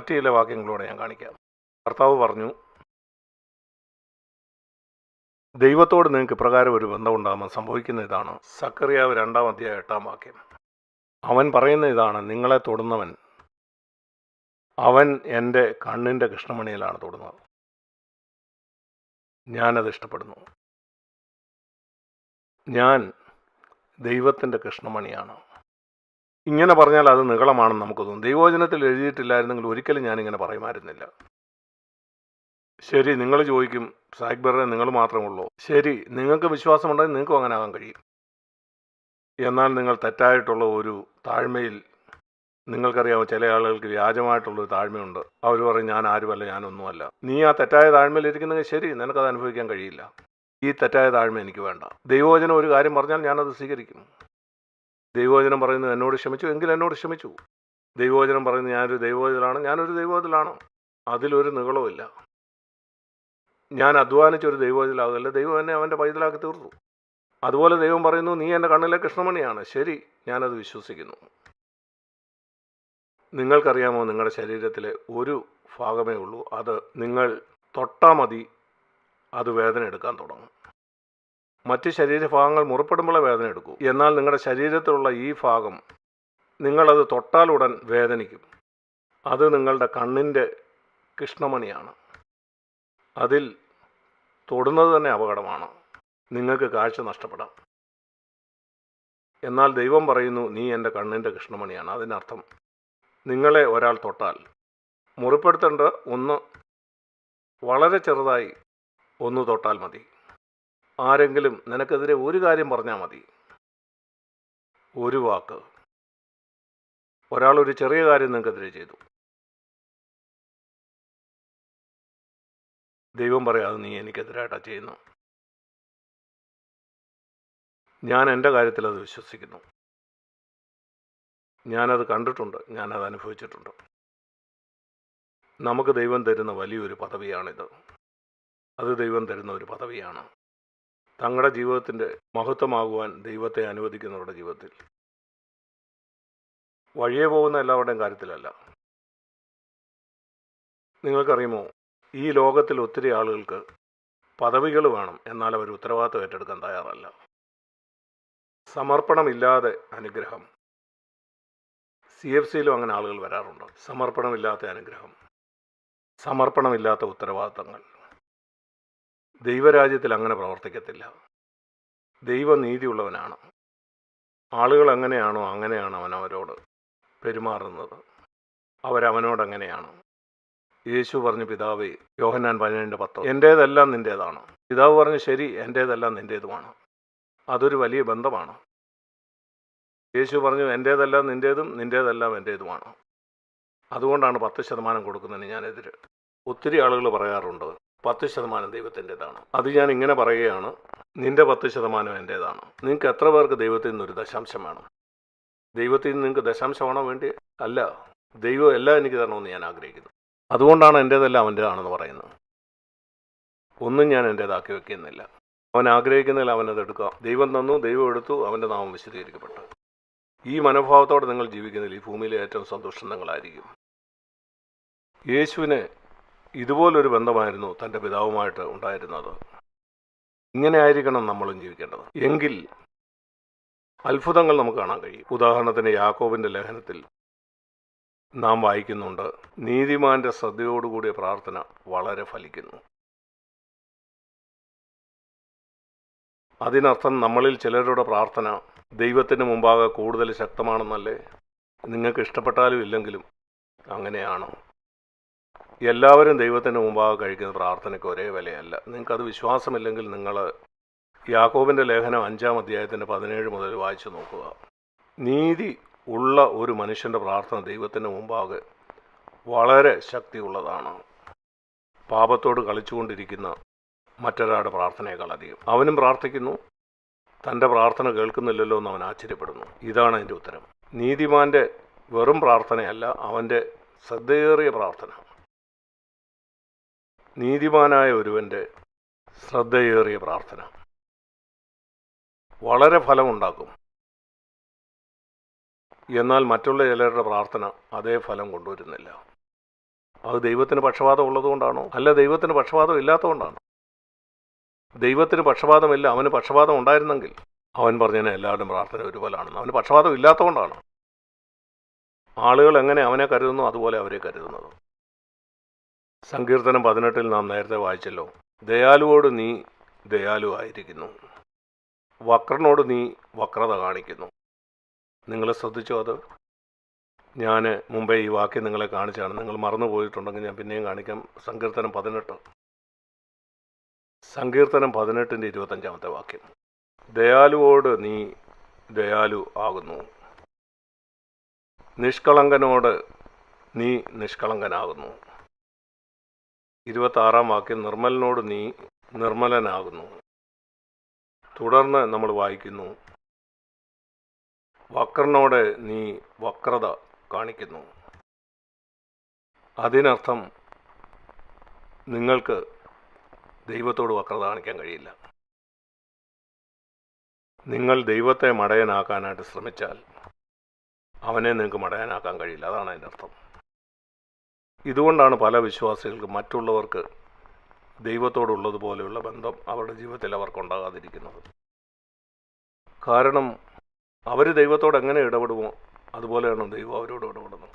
മറ്റു ചില വാക്യങ്ങളോടെ ഞാൻ കാണിക്കാം. കർത്താവ് പറഞ്ഞു ദൈവത്തോട് നിങ്ങൾക്ക് ഇപ്രകാരം ഒരു ബന്ധമുണ്ടാകുമ്പോൾ സംഭവിക്കുന്ന ഇതാണ്. സക്കറിയാവ് രണ്ടാം അധ്യായ എട്ടാം വാക്യം. അവൻ പറയുന്ന ഇതാണ് നിങ്ങളെ തൊടുന്നവൻ അവൻ എന്റെ കണ്ണിന്റെ കൃഷ്ണമണിയിലാണ് തൊടുന്നത്. ഞാനത് ഇഷ്ടപ്പെടുന്നു. ഞാൻ ദൈവത്തിന്റെ കൃഷ്ണമണിയാണ്. ഇങ്ങനെ പറഞ്ഞാൽ അത് നികളമാണെന്ന് നമുക്ക് തോന്നും. ദൈവവചനത്തിൽ എഴുതിയിട്ടില്ലായിരുന്നെങ്കിൽ ഒരിക്കലും ഞാനിങ്ങനെ പറയുമായിരുന്നില്ല. ശരി നിങ്ങൾ ചോദിക്കും സായിക്ബറെ നിങ്ങൾ മാത്രമേ ഉള്ളൂ. ശരി നിങ്ങൾക്ക് വിശ്വാസമുണ്ടെങ്കിൽ നിങ്ങൾക്കും അങ്ങനെ ആകാൻ കഴിയും. എന്നാൽ നിങ്ങൾ തെറ്റായിട്ടുള്ള ഒരു താഴ്മയിൽ നിങ്ങൾക്കറിയാമോ ചില ആളുകൾക്ക് വ്യാജമായിട്ടുള്ള ഒരു താഴ്മയുണ്ട്. അവർ പറയും ഞാൻ ആരുമല്ല ഞാനൊന്നുമല്ല. നീ ആ തെറ്റായ താഴ്മയിൽ ഇരിക്കുന്നെങ്കിൽ ശരി നിനക്കത് അനുഭവിക്കാൻ കഴിയില്ല. ഈ തെറ്റായ താഴ്മ എനിക്ക് വേണ്ട. ദൈവവചനം ഒരു കാര്യം പറഞ്ഞാൽ ഞാനത് സ്വീകരിക്കും. ദൈവവചനം പറയുന്നത് എന്നോട് ക്ഷമിച്ചു എങ്കിൽ എന്നോട് ക്ഷമിച്ചു. ദൈവവചനം പറയുന്നത് ഞാനൊരു ദൈവവചനാണ് ഞാനൊരു ദൈവവചനാണ് അതിലൊരു നികളവുമില്ല ഞാൻ അധ്വാനിച്ചൊരു ദൈവവചനാകല്ല ദൈവം എന്നെ അവന്റെ പൈതലാക്കി തീർത്തു. അതുപോലെ ദൈവം പറയുന്നു നീ എന്റെ കണ്ണിലെ കൃഷ്ണമണിയാണ്. ശരി ഞാനത് വിശ്വസിക്കുന്നു. നിങ്ങൾക്കറിയാമോ നിങ്ങളുടെ ശരീരത്തിലെ ഒരു ഭാഗമേ ഉള്ളൂ. അത് നിങ്ങൾ തൊട്ടാൽ മതി അത് വേദന എടുക്കാൻ തുടങ്ങും. മറ്റ് ശരീരഭാഗങ്ങൾ മുറിപ്പെടുമ്പോഴേ വേദന എടുക്കൂ. എന്നാൽ നിങ്ങളുടെ ശരീരത്തിലുള്ള ഈ ഭാഗം നിങ്ങളത് തൊട്ടാലുടൻ വേദനിക്കും. അത് നിങ്ങളുടെ കണ്ണിന്റെ കൃഷ്ണമണിയാണ്. അതിൽ തൊടുന്നത് തന്നെ അപകടമാണ്. നിങ്ങൾക്ക് കാഴ്ച നഷ്ടപ്പെടാം. എന്നാൽ ദൈവം പറയുന്നു നീ എന്റെ കണ്ണിന്റെ കൃഷ്ണമണിയാണ്. അതിനർത്ഥം നിങ്ങളെ ഒരാൾ തൊട്ടാൽ മുറിപ്പെടുത്തേണ്ട ഒന്ന് വളരെ ചെറുതായി ഒന്ന് തൊട്ടാൽ മതി. ആരെങ്കിലും നിനക്കെതിരെ ഒരു കാര്യം പറഞ്ഞാൽ മതി. ഒരു വാക്ക്. ഒരാൾ ഒരു ചെറിയ കാര്യം നിനക്കെതിരെ ചെയ്തു. ദൈവം പറയാതെ നീ എനിക്കെതിരായിട്ടാണ് ചെയ്യുന്നു. ഞാൻ എന്റെ കാര്യത്തിൽ അത് വിശ്വസിക്കുന്നു. ഞാനത് കണ്ടിട്ടുണ്ട് ഞാനത് അനുഭവിച്ചിട്ടുണ്ട്. നമുക്ക് ദൈവം തരുന്ന വലിയൊരു പദവിയാണിത്. അത് ദൈവം തരുന്ന ഒരു പദവിയാണ്. തങ്ങളുടെ ജീവിതത്തിന്റെ മഹത്വമാകുവാൻ ദൈവത്തെ അനുവദിക്കുന്നവരുടെ ജീവിതത്തിൽ. വഴിയെ പോകുന്ന എല്ലാവരുടെയും കാര്യത്തിലല്ല. നിങ്ങൾക്കറിയുമോ ഈ ലോകത്തിൽ ഒത്തിരി ആളുകൾക്ക് പദവികൾ വേണം എന്നാൽ അവർ ഉത്തരവാദിത്വം ഏറ്റെടുക്കാൻ തയ്യാറല്ല. സമർപ്പണമില്ലാതെ അനുഗ്രഹം. സി എഫ് സിയിലും അങ്ങനെ ആളുകൾ വരാറുണ്ട്. സമർപ്പണമില്ലാത്ത അനുഗ്രഹം. സമർപ്പണമില്ലാത്ത ഉത്തരവാദിത്തങ്ങൾ. ദൈവരാജ്യത്തിൽ അങ്ങനെ പ്രവർത്തിക്കത്തില്ല. ദൈവനീതിയുള്ളവനാണ്. ആളുകൾ എങ്ങനെയാണോ അങ്ങനെയാണ് അവൻ അവരോട് പെരുമാറുന്നത്. അവരവനോടങ്ങനെയാണ്. യേശു പറഞ്ഞു പിതാവേ യോഹന്നാൻ പതിനേഴിന്റെ പത്ത്. എന്റേതെല്ലാം നിന്റേതാണ് പിതാവ് പറഞ്ഞു ശരി എന്റേതെല്ലാം നിന്റേതുമാണ് അതൊരു വലിയ ബന്ധമാണ്. യേശു പറഞ്ഞു എന്റേതെല്ലാം നിന്റേതും നിന്റേതെല്ലാം എന്റേതുമാണ് അതുകൊണ്ടാണ് പത്ത് ശതമാനം കൊടുക്കുന്നതിന് ഞാനെതിര് ഒത്തിരി ആളുകൾ പറയാറുണ്ട്. പത്ത് ശതമാനം ദൈവത്തിന്റെതാണ്. അത് ഞാൻ ഇങ്ങനെ പറയുകയാണ് നിന്റെ പത്ത് ശതമാനം എന്റേതാണ്. നിങ്ങൾക്ക് എത്ര പേർക്ക് ദൈവത്തിൽ നിന്നൊരു ദശാംശം വേണം? ദൈവത്തിൽ നിന്ന് നിങ്ങൾക്ക് ദശാംശമാണോ വേണ്ടി? അല്ല. ദൈവം എല്ലാം എനിക്ക് തരണമെന്ന് ഞാൻ ആഗ്രഹിക്കുന്നു. അതുകൊണ്ടാണ് എന്റേതെല്ലാം അവന്റേതാണെന്ന് പറയുന്നത്. ഒന്നും ഞാൻ എന്റേതാക്കി വെക്കുന്നില്ല. അവൻ ആഗ്രഹിക്കുന്നതിൽ അവനത് എടുക്കാം ദൈവം തന്നു ദൈവം എടുത്തു അവന്റെ നാമം വിശദീകരിക്കപ്പെട്ടു. ഈ മനോഭാവത്തോടെ നിങ്ങൾ ജീവിക്കുന്നതിൽ ഈ ഭൂമിയിലെ ഏറ്റവും സന്തോഷം നിങ്ങളായിരിക്കും. യേശുവിന് ഇതുപോലൊരു ബന്ധമായിരുന്നു തന്റെ പിതാവുമായിട്ട് ഉണ്ടായിരുന്നത്. ഇങ്ങനെ ആയിരിക്കണം നമ്മളും ജീവിക്കേണ്ടത്. എങ്കിൽ അത്ഭുതങ്ങൾ നമുക്ക് കാണാൻ കഴിയും. ഉദാഹരണത്തിന് യാക്കോബിന്റെ ലേഖനത്തിൽ നാം വായിക്കുന്നുണ്ട് നീതിമാന്റെ ശ്രദ്ധയോടുകൂടിയ പ്രാർത്ഥന വളരെ ഫലിക്കുന്നു. അതിനർത്ഥം നമ്മളിൽ ചിലരുടെ പ്രാർത്ഥന ദൈവത്തിന് മുമ്പാകെ കൂടുതൽ ശക്തമാണെന്നല്ലേ? നിങ്ങൾക്ക് ഇഷ്ടപ്പെട്ടാലും ഇല്ലെങ്കിലും അങ്ങനെയാണ്? എല്ലാവരും ദൈവത്തിന്റെ മുമ്പാകെ കഴിക്കുന്ന പ്രാർത്ഥനയ്ക്ക് ഒരേ വിലയല്ല. നിങ്ങൾക്കത് വിശ്വാസമില്ലെങ്കിൽ നിങ്ങൾ യാക്കോബിന്റെ ലേഖനം അഞ്ചാം അധ്യായത്തിന്റെ പതിനേഴ് മുതൽ വായിച്ചു നോക്കുക. നീതി ഉള്ള ഒരു മനുഷ്യന്റെ പ്രാർത്ഥന ദൈവത്തിന്റെ മുമ്പാകെ വളരെ ശക്തിയുള്ളതാണ്. പാപത്തോട് കളിച്ചുകൊണ്ടിരിക്കുന്ന മറ്റൊരാളുടെ പ്രാർത്ഥനയേക്കാൾ അധികം. അവനും പ്രാർത്ഥിക്കുന്നു. തന്റെ പ്രാർത്ഥന കേൾക്കുന്നില്ലല്ലോ എന്ന് അവൻ ആശ്ചര്യപ്പെടുന്നു. ഇതാണ് അതിന്റെ ഉത്തരം. നീതിമാന്റെ വെറും പ്രാർത്ഥനയല്ല അവന്റെ ശ്രദ്ധയേറിയ പ്രാർത്ഥന. നീതിമാനായ ഒരുവന്റെ ശ്രദ്ധയേറിയ പ്രാർത്ഥന. വളരെ ഫലമുണ്ടാക്കും. എന്നാൽ മറ്റുള്ള ചിലരുടെ പ്രാർത്ഥന അതേ ഫലം കൊണ്ടുവരുന്നില്ല. അത് ദൈവത്തിന് പക്ഷപാതം ഉള്ളതുകൊണ്ടാണോ? അല്ല ദൈവത്തിന് പക്ഷപാതം ഇല്ലാത്തതുകൊണ്ടാണോ? ദൈവത്തിന് പക്ഷപാതമില്ല അവന് പക്ഷപാതം ഉണ്ടായിരുന്നെങ്കിൽ അവൻ പറഞ്ഞതിന് എല്ലാവരുടെയും പ്രാർത്ഥന ഒരുപോലാണെന്ന്. അവന് പക്ഷപാതം ഇല്ലാത്തതുകൊണ്ടാണ്. ആളുകൾ എങ്ങനെ അവനെ കരുതുന്നു അതുപോലെ അവരെ കരുതുന്നത്. സങ്കീർത്തനം പതിനെട്ടിൽ നാം നേരത്തെ വായിച്ചല്ലോ. ദയാലുവോട് നീ ദയാലു ആയിരിക്കുന്നു. വക്രനോട് നീ വക്രത കാണിക്കുന്നു. നിങ്ങൾ ശ്രദ്ധിച്ചോ അത്? ഞാൻ മുമ്പേ ഈ വാക്യം നിങ്ങളെ കാണിച്ചാണ്. നിങ്ങൾ മറന്നു പോയിട്ടുണ്ടെങ്കിൽ ഞാൻ പിന്നെയും കാണിക്കാം. സങ്കീർത്തനം പതിനെട്ട്. സങ്കീർത്തനം പതിനെട്ടിന്റെ ഇരുപത്തഞ്ചാമത്തെ വാക്യം. ദയാലുവോട് നീ ദയാലു ആകുന്നു. നിഷ്കളങ്കനോട് നീ നിഷ്കളങ്കനാകുന്നു. ഇരുപത്താറാം വാക്യം നിർമ്മലനോട് നീ നിർമ്മലനാകുന്നു. തുടർന്ന് നമ്മൾ വായിക്കുന്നു. വക്രനോട് നീ വക്രത കാണിക്കുന്നു. അതിനർത്ഥം നിങ്ങൾക്ക് ദൈവത്തോട് വക്രത കാണിക്കാൻ കഴിയില്ല. നിങ്ങൾ ദൈവത്തെ മടയനാക്കാനായിട്ട് ശ്രമിച്ചാൽ അവനെ നിങ്ങൾക്ക് മടയനാക്കാൻ കഴിയില്ല. അതാണ് അതിന്റെ അർത്ഥം. ഇതുകൊണ്ടാണ് പല വിശ്വാസികൾക്ക് മറ്റുള്ളവർക്ക് ദൈവത്തോടുള്ളതുപോലെയുള്ള ബന്ധം അവരുടെ ജീവിതത്തിൽ അവർക്കുണ്ടാകാതിരിക്കുന്നത് കാരണം അവർ ദൈവത്തോട് എങ്ങനെ ഇടപെടുമോ അതുപോലെയാണ് ദൈവം അവരോട് ഇടപെടുന്നത്.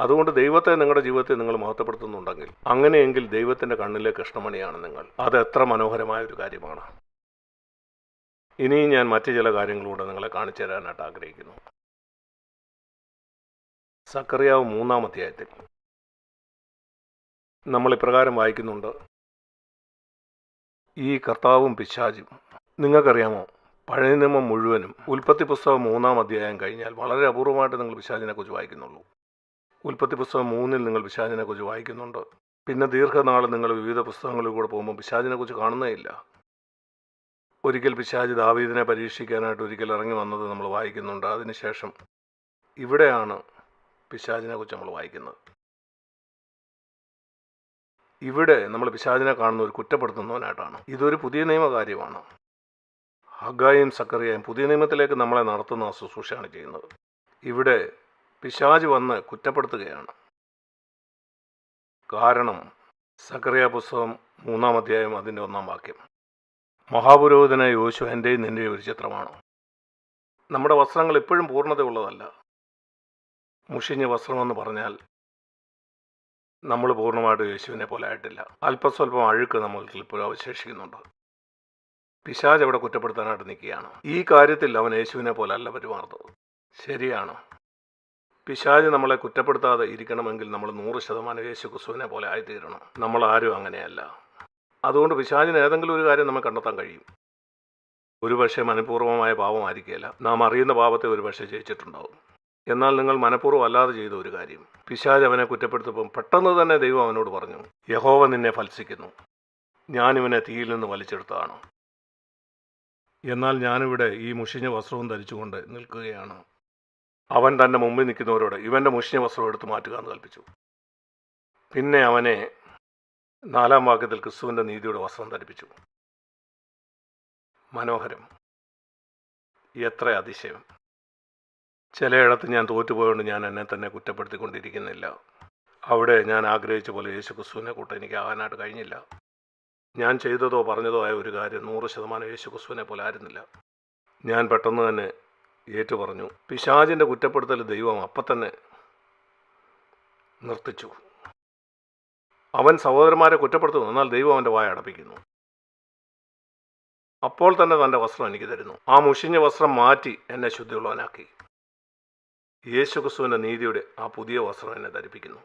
അതുകൊണ്ട് ദൈവത്തെ നിങ്ങളുടെ ജീവിതത്തിൽ നിങ്ങൾ മഹത്വപ്പെടുത്തുന്നുണ്ടെങ്കിൽ അങ്ങനെയെങ്കിൽ ദൈവത്തിന്റെ കണ്ണിലെ കൃഷ്ണമണിയാണ് നിങ്ങൾ. അത് എത്ര മനോഹരമായ ഒരു കാര്യമാണ്. ഇനിയും ഞാൻ മറ്റു ചില കാര്യങ്ങളൂടെ നിങ്ങളെ കാണിച്ചു തരാനായിട്ട് ആഗ്രഹിക്കുന്നു. സക്കറിയാവ് മൂന്നാം അധ്യായത്തിൽ നമ്മൾ ഇപ്രകാരം വായിക്കുന്നുണ്ട്. ഈ കർത്താവും പിശാചും നിങ്ങൾക്കറിയാമോ? പഴയ നിയമം മുഴുവനും ഉൽപ്പത്തി പുസ്തകം മൂന്നാം അധ്യായം കഴിഞ്ഞാൽ വളരെ അപൂർവമായിട്ട് നിങ്ങൾ പിശാചിനെ കുറിച്ച് വായിക്കുന്നുള്ളൂ. ഉൽപ്പത്തി പുസ്തകം മൂന്നിൽ നിങ്ങൾ പിശാചിനെ കുറിച്ച് വായിക്കുന്നുണ്ട്. പിന്നെ ദീർഘനാൾ നിങ്ങൾ വിവിധ പുസ്തകങ്ങളിൽ കൂടെ പോകുമ്പോൾ പിശാചിനെ കുറിച്ച് കാണുന്നേ ഇല്ല ഒരിക്കൽ പിശാജ് ദാവീദിനെ പരീക്ഷിക്കാനായിട്ട് ഒരിക്കൽ ഇറങ്ങി വന്നത് നമ്മൾ വായിക്കുന്നുണ്ട്. അതിനുശേഷം ഇവിടെയാണ് പിശാചിനെ കുറിച്ച് നമ്മൾ വായിക്കുന്നത്. ഇവിടെ നമ്മൾ പിശാചിനെ കാണുന്ന ഒരു കുറ്റപ്പെടുത്തുന്നവനായിട്ടാണ്. ഇതൊരു പുതിയ നിയമകാര്യമാണ്. ഹഗായും സക്കറിയായും പുതിയ നിയമത്തിലേക്ക് നമ്മളെ നടത്തുന്ന ശുശ്രൂഷയാണ് ചെയ്യുന്നത്. ഇവിടെ പിശാജ് വന്ന് കുറ്റപ്പെടുത്തുകയാണ്. കാരണം സക്കറിയ പുസ്തകം മൂന്നാം അധ്യായം അതിന്റെ ഒന്നാം വാക്യം. മഹാപുരോഹിതനായ യോശു എന്റെയും നിന്റെയും ഒരു ചിത്രമാണ്. നമ്മുടെ വസ്ത്രങ്ങൾ എപ്പോഴും പൂർണതയുള്ളതല്ല. മുഷിഞ്ഞ വസ്ത്രമെന്ന് പറഞ്ഞാൽ നമ്മൾ പൂർണമായിട്ട് യേശുവിനെ പോലെ ആയിട്ടില്ല. അല്പസ്വല്പം അഴുക്ക് നമ്മൾക്ക് ഇപ്പോഴും അവശേഷിക്കുന്നുണ്ട്. പിശാജ് അവിടെ കുറ്റപ്പെടുത്താനായിട്ട് നിൽക്കുകയാണ്. ഈ കാര്യത്തിൽ അവൻ യേശുവിനെ പോലെ അല്ല പെരുമാറുന്നത്. ശരിയാണ്. പിശാജ് നമ്മളെ കുറ്റപ്പെടുത്താതെ ഇരിക്കണമെങ്കിൽ നമ്മൾ നൂറ് ശതമാനം യേശു ക്രിസ്തുവിനെ പോലെ ആയിത്തീരണം. നമ്മൾ ആരും അങ്ങനെയല്ല. അതുകൊണ്ട് പിശാജിന് ഏതെങ്കിലും ഒരു കാര്യം നമുക്ക് കണ്ടെത്താൻ കഴിയും. ഒരുപക്ഷെ മനഃപൂർവമായ പാപമായിരിക്കില്ല നാം അറിയുന്ന പാപത്തെ ഒരുപക്ഷെ ജയിച്ചിട്ടുണ്ടാവും. എന്നാൽ നിങ്ങൾ മനഃപൂർവം അല്ലാതെ ചെയ്ത ഒരു കാര്യം. പിശാജ് അവനെ കുറ്റപ്പെടുത്തപ്പം പെട്ടെന്ന് തന്നെ ദൈവം അവനോട് പറഞ്ഞു യഹോവ നിന്നെ ഫത്സിക്കുന്നു. ഞാനിവനെ തീയിൽ നിന്ന് വലിച്ചെടുത്തതാണ്. എന്നാൽ ഞാനിവിടെ ഈ മുഷിഞ്ഞ വസ്ത്രവും ധരിച്ചുകൊണ്ട് നിൽക്കുകയാണ്. അവൻ തന്റെ മുമ്പിൽ നിൽക്കുന്നവരോട് ഇവന്റെ മുഷിഞ്ഞ വസ്ത്രം എടുത്ത് മാറ്റുക എന്ന് കൽപ്പിച്ചു. പിന്നെ അവനെ നാലാം വാക്യത്തിൽ ക്രിസ്തുവിന്റെ നീതിയുടെ വസ്ത്രം ധരിപ്പിച്ചു. മനോഹരം. എത്ര അതിശയം. ചിലയിടത്ത് ഞാൻ തോറ്റുപോയതുകൊണ്ട് ഞാൻ എന്നെ തന്നെ കുറ്റപ്പെടുത്തിക്കൊണ്ടിരിക്കുന്നില്ല. അവിടെ ഞാൻ ആഗ്രഹിച്ച പോലെ യേശു ക്രിസ്തുവിനെ കൂട്ട എനിക്ക് ആകാനായിട്ട് കഴിഞ്ഞില്ല. ഞാൻ ചെയ്തതോ പറഞ്ഞതോ ആയ ഒരു കാര്യം നൂറ് ശതമാനം യേശു ക്രിസ്തുവിനെ പോലെ ആയിരുന്നില്ല. ഞാൻ പെട്ടെന്ന് തന്നെ ഏറ്റു പറഞ്ഞു പിശാചിന്റെ കുറ്റപ്പെടുത്തൽ ദൈവം അപ്പം തന്നെ നിർത്തിച്ചു. അവൻ സഹോദരന്മാരെ കുറ്റപ്പെടുത്തുന്നു എന്നാൽ ദൈവം അവന്റെ വായ അടപ്പിക്കുന്നു. അപ്പോൾ തന്നെ തന്റെ വസ്ത്രം എനിക്ക് തരുന്നു. ആ മുഷിഞ്ഞ വസ്ത്രം മാറ്റി എന്നെ ശുദ്ധിയുള്ളവനാക്കി. യേശു ക്രിസ്തുവിന്റെ നീതിയുടെ ആ പുതിയ വസ്ത്രം എന്നെ ധരിപ്പിക്കുന്നു.